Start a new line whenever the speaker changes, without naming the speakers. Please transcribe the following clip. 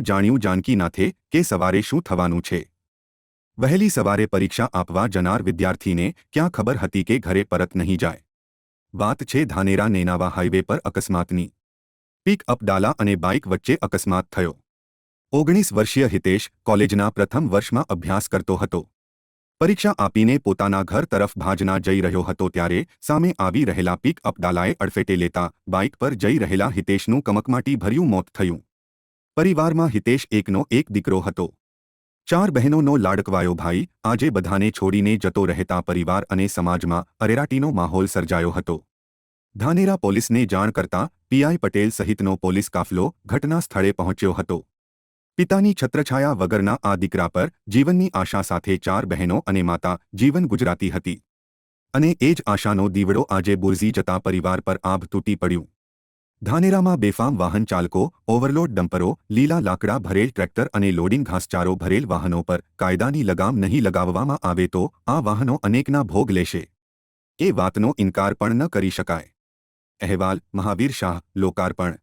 જાણ્યું જાનકીનાથે કે સવારે શું થવાનું છે. વહેલી સવારે પરીક્ષા આપવા જનાર વિદ્યાર્થીને ક્યાં ખબર હતી કે ઘરે પરત નહીં જાય. વાત છે ધાનેરા નેનાવા હાઇવે પર અકસ્માતની. પિક અપ ડાલા અને બાઇક વચ્ચે અકસ્માત થયો. ઓગણીસ વર્ષીય હિતેશ કોલેજના પ્રથમ વર્ષમાં અભ્યાસ કરતો હતો. પરીક્ષા આપીને પોતાના ઘર તરફ ભાજના જઈ રહ્યો હતો ત્યારે સામે આવી રહેલા પિક અપ ડાલાએ અડફેટે લેતા બાઇક પર જઈ રહેલા હિતેશનું કમકમાટી ભર્યું મોત થયું. પરિવારમાં હિતેશ એકનો એક દીકરો હતો. ચાર બહેનોનો લાડકવાયો ભાઈ આજે બધાને છોડીને જતો રહેતા પરિવાર અને સમાજમાં અરેરાટીનો માહોલ સર્જાયો હતો. ધાનેરા પોલીસને જાણ કરતા પીઆઈ પટેલ સહિતનો પોલીસ કાફલો ઘટના સ્થળે પહોંચ્યો હતો. પિતાની છત્રછાયા વગરના આ દીકરા પર જીવનની આશા સાથે ચાર બહેનો અને માતા જીવન ગુજરાતી હતી. અને એ જ આશાનો દીવડો આજે બુરઝી જતા પરિવાર પર આભ તૂટી પડ્યું. ધાનેરામાં બેફામ વાહન ચાલકો ઓવરલોડ ડમ્પરો, લીલા લાકડા ભરેલ ટ્રેક્ટર અને લોડિંગ ઘાસચારો ભરેલ વાહનો પર કાયદાની લગામ નહીં લગાવવામાં આવે તો આ વાહનો અનેકના ભોગ લેશે. એ વાતનો ઇનકાર પણ ન કરી શકાય. અહેવાલ, મહાવીર શાહ, લોકાર્પણ.